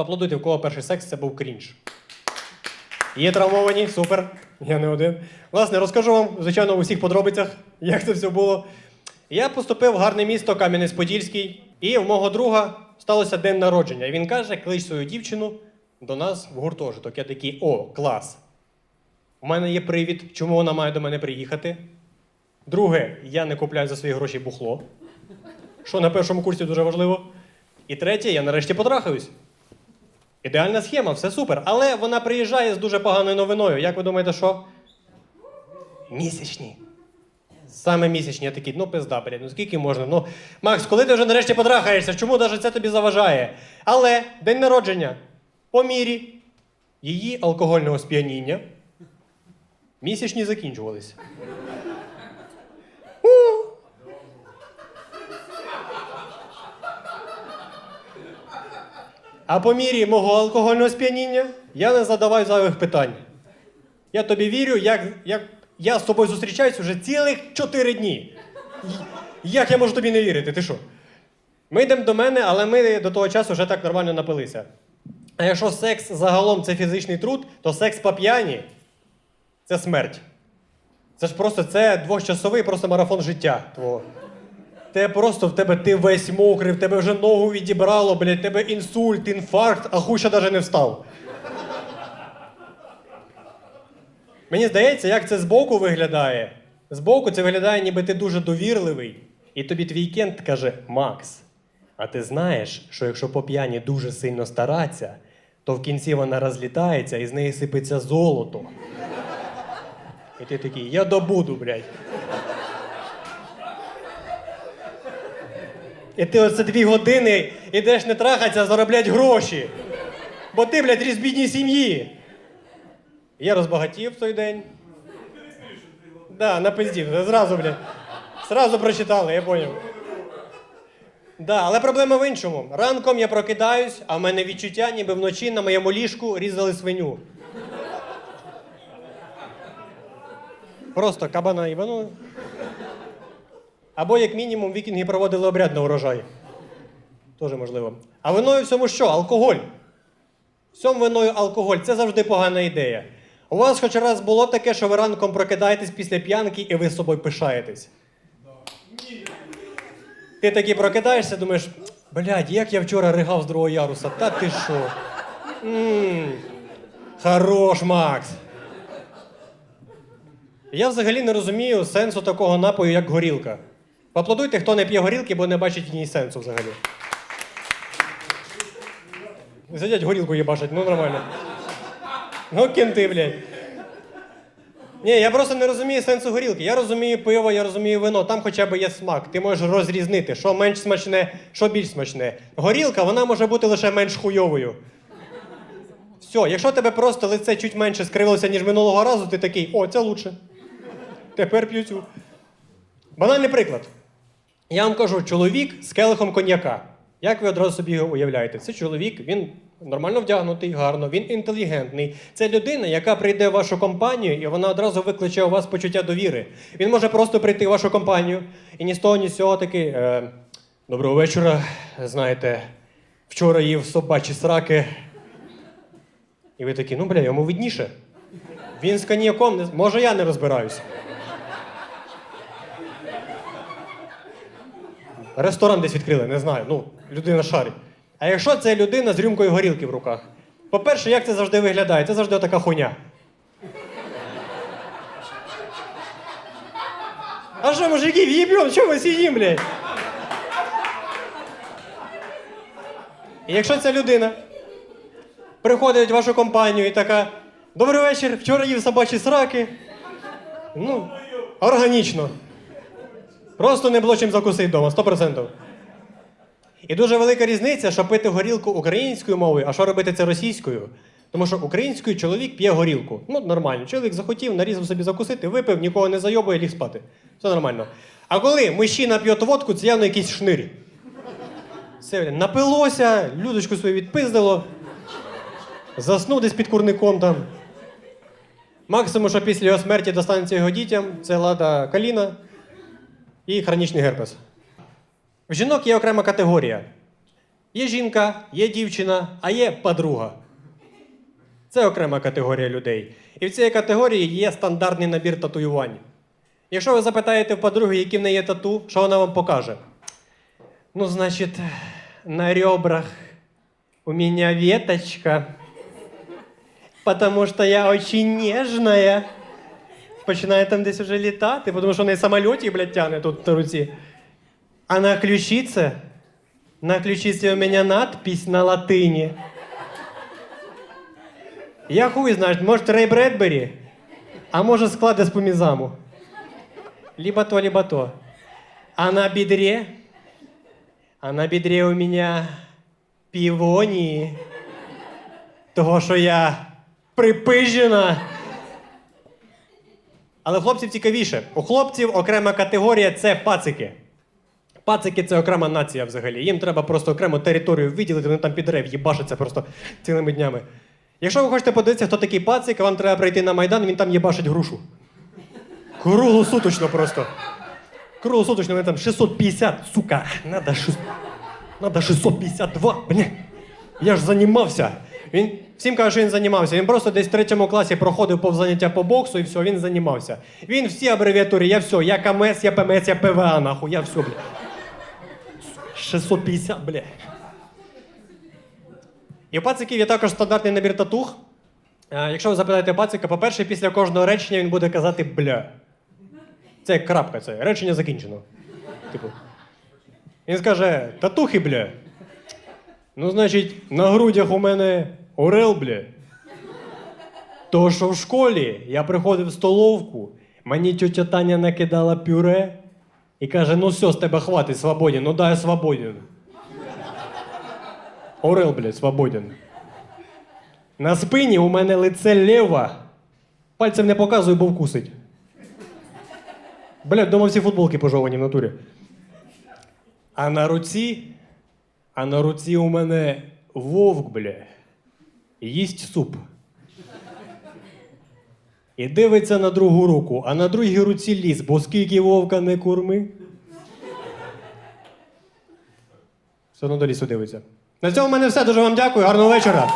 Поаплодуйте, в кого перший секс це був крінж. Є травмовані, супер. Я не один. Власне, розкажу вам, звичайно, у всіх подробицях, як це все було. Я поступив в гарне місто Кам'янець-Подільський, і в мого друга сталося день народження. І він каже: клич свою дівчину до нас в гуртожиток. Я такий, о, клас. У мене є привід, чому вона має до мене приїхати. Друге, я не купляю за свої гроші бухло, що на першому курсі дуже важливо. І третє, я нарешті потрахаюсь. Ідеальна схема, все супер. Але вона приїжджає з дуже поганою новиною. Як ви думаєте, що? Місячні. Саме місячні, я такий, ну пизда, блядь, ну скільки можна? Ну, Макс, коли ти вже нарешті потрахаєшся, чому навіть це тобі заважає? Але день народження по мірі її алкогольного сп'яніння місячні закінчувалися. А по мірі мого алкогольного сп'яніння я не задаваю зайвих питань. Я тобі вірю, як, як я з тобою зустрічаюсь вже цілих чотири дні. Як я можу тобі не вірити? Ти що? Ми йдемо до мене, але ми до того часу вже так нормально напилися. А якщо секс загалом це фізичний труд, то секс по п'яні це смерть. Це ж просто це двохчасовий просто марафон життя твого. Те просто в тебе ти весь мокрий, в тебе вже ногу відібрало, блядь, тебе інсульт, інфаркт, а хуй ще навіть не встав. Мені здається, як це збоку виглядає. Збоку це виглядає, ніби ти дуже довірливий, і тобі твій кент каже: Макс, а ти знаєш, що якщо по п'яні дуже сильно старатися, то в кінці вона розлітається і з неї сипеться золото. І ти такий, я добуду, блядь. І ти оце дві години ідеш не трахатися, а зароблять гроші. Бо ти, блядь, ріс в бідній сім'ї. Я розбагатів в той день. Да, напиздів. Зразу, блядь. Зразу прочитали, я поняв. Да, але проблема в іншому. Ранком я прокидаюсь, а в мене відчуття, ніби вночі на моєму ліжку різали свиню. Просто кабана ібанули. Або, як мінімум, вікінги проводили обряд на урожай. Тоже можливо. А виною всьому що? Алкоголь. Всьому виною алкоголь. Це завжди погана ідея. У вас хоч раз було таке, що ви ранком прокидаєтесь після п'янки і ви з собою пишаєтесь. Ти такий прокидаєшся, думаєш, блядь, як я вчора ригав з другого яруса, та ти що? Хорош, Макс. Я взагалі не розумію сенсу такого напою, як горілка. Поаплодуйте, хто не п'є горілки, бо не бачить ній сенсу взагалі. Сидять горілку їбашать, ну нормально. Ну, кінти, блядь. Ні, я просто не розумію сенсу горілки. Я розумію пиво, я розумію вино, там хоча б є смак. Ти можеш розрізнити, що менш смачне, що більш смачне. Горілка, вона може бути лише менш хуйовою. Все, якщо тебе просто лице чуть менше скривилося, ніж минулого разу, ти такий, о, це лучше. Тепер п'ю цю. Банальний приклад. Я вам кажу, чоловік з келихом коньяка. Як ви одразу собі його уявляєте? Це чоловік, він нормально вдягнутий, гарно, він інтелігентний. Це людина, яка прийде в вашу компанію, і вона одразу викличе у вас почуття довіри. Він може просто прийти в вашу компанію і ні з того, ні з цього такий. Е, Доброго вечора. Знаєте, вчора їв собачі сраки. І ви такі, ну бля, йому видніше. Він з коньяком, може я не розбираюсь. Ресторан десь відкрили, не знаю. Ну, людина шарить. А якщо це людина з рюмкою горілки в руках? По-перше, як це завжди виглядає? Це завжди така хуйня. А що, мужики, в'їбьом, що ми сидім, блядь? І якщо ця людина приходить в вашу компанію і така: Добрий вечір, вчора їв собачі сраки. Ну, органічно. Просто не було чим закусити вдома, 100%. І дуже велика різниця, що пити горілку українською мовою, а що робити це російською. Тому що українською чоловік п'є горілку. Ну, нормально. Чоловік захотів, нарізав собі закусити, випив, нікого не зайобує, ліг спати. Все нормально. А коли мужчина п'є водку, це явно якийсь шнир. Це напилося, людочку свою відпиздило, заснув десь під курником там. Максимум, що після його смерті достанеться його дітям, це лада каліна і хронічний герпес. В жінок є окрема категорія. Є жінка, є дівчина, а є подруга. Це окрема категорія людей. І в цій категорії є стандартний набір татуювань. Якщо ви запитаєте в подруги, які в неї є тату, що вона вам покаже? Ну, значить, на ребрах у меня веточка, потому что я очень нежная. Починає там десь вже літати, тому що в неї самольоті, блядь, тягне тут на руці. А на ключице, на ключице у меня надпись на латині. Я хуй знаю, може Рей Бредбері, а може склади з помізаму. Либо то, либо то. А на бедре, а на бедре у меня півонії. Того, що я припижена. Але хлопців цікавіше. У хлопців окрема категорія це пацики. Пацики це окрема нація взагалі. Їм треба просто окрему територію виділити, вони там під дерев їбашаться просто цілими днями. Якщо ви хочете подивитися, хто такий пацик, вам треба прийти на Майдан, він там їбашить грушу. Круглосуточно просто. Круглосуточно, вони там 650, сука. Надо 600. Надо 652, бля. Я ж займався. Він всім каже, що він займався. Він просто десь в третьому класі проходив повз заняття по боксу і все, він займався. Він всі абревіатури, я все, я КМС, я ПМС, я ПВА, нахуй, я все, бля. 650, бля. І у пациків є також стандартний набір татух. Е, Якщо ви запитаєте пацика, по-перше, після кожного речення він буде казати бля. Це як крапка, це речення закінчено. Типу. Він скаже: татухи, бля. Ну, значить, на грудях у мене орел, бля. То, що в школі я приходив в столовку, мені тьотя Таня накидала пюре і каже: ну все, з тебе хватить, свободен, ну дай свободен. Орел, блядь, свободен. На спині у мене лице лева. Пальцем не показую, бо вкусить. Блядь, дома всі футболки пожовані в натурі. А на руці, а на руці у мене вовк, бля, їсть суп. І дивиться на другу руку, а на другій руці ліс, бо скільки вовка не корми. Все одно до лісу дивиться. На цьому в мене все. Дуже вам дякую. Гарного вечора.